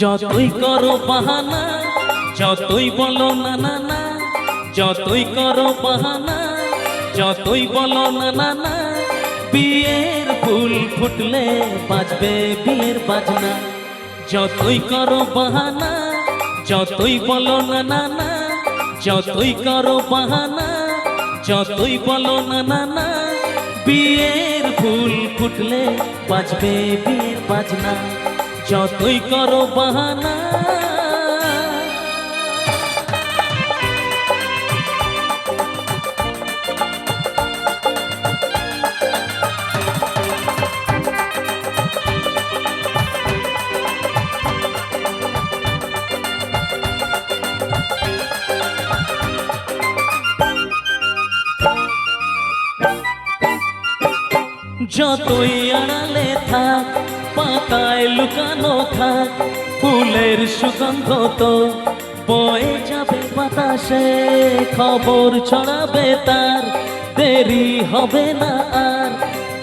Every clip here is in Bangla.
যতই করো বাহানা, যতই বলো না না না, যতই করো বাহানা, যতই বলো না না না, বিয়ের ফুল ফুটলে বাজবে বিয়ের বাজনা। যতই করো বাহানা, যতই বলো না না না, যতই করো বাহানা, যতই বলো না না না, বিয়ের ফুল ফুটলে বাজবে বিয়ের বাজনা। যতই করো বাহানা। যতই আড়ালে থাক পাতায় লুকানো থাক, ফুলের সুগন্ধ তো বয়ে যাবে বাতাসে, খবর ছড়াবে তার, দেরি হবে না আর।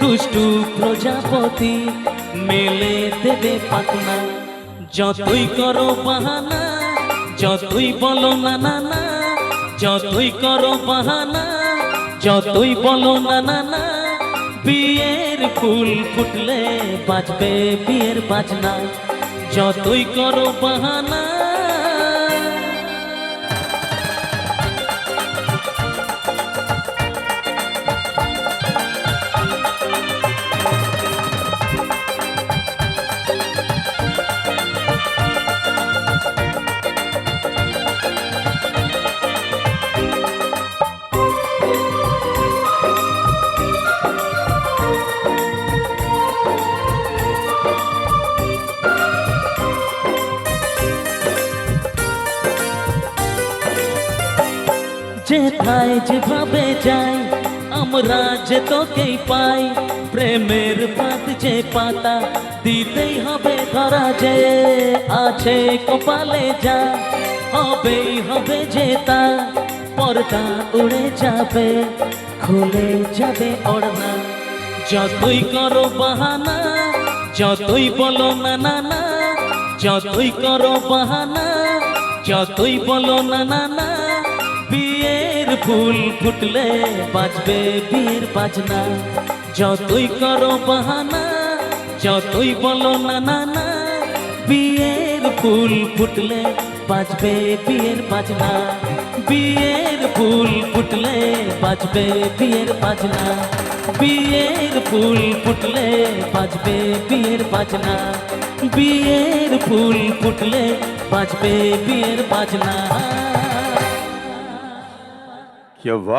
দুষ্টু প্রজাপতি মেলে দেবে পাতনা যতই করো বাহানা, যতই বলো না না না যতই করো বাহানা, যতই বলো না না না বিয়ের ফুল ফুটলে বাজবে বিয়ের বাজনা। যতই করো বাহানা যেথায় যেভাবে যাই, আমরা যে তোকেই পাই, প্রেমের পাত যে পাতা দিতেই হবে, ধরা যে আছে কপালে যা, হবেই হবে যে তা, পর্দা উড়ে যাবে, খুলে যাবে ওড়না যতই করো বাহানা, যতই বলো না না না, যতই করো বাহানা, যতই বলো না না না ফুল ফুটলে বাজবে বিয়ের বাজনা। যতই করো বাহানা, যতই বলো না না না, বিয়ের ফুল ফুটলে বাজবে বিয়ের বাজনা। বিয়ের ফুল ফুটলে বাজবে বিয়ের বাজনা। বিয়ের ফুল ফুটলে বাজবে বিয়ের বাজনা। বিয়ের ফুল ফুটলে বাজবে বিয়ের বাজনা। எவ்வாறு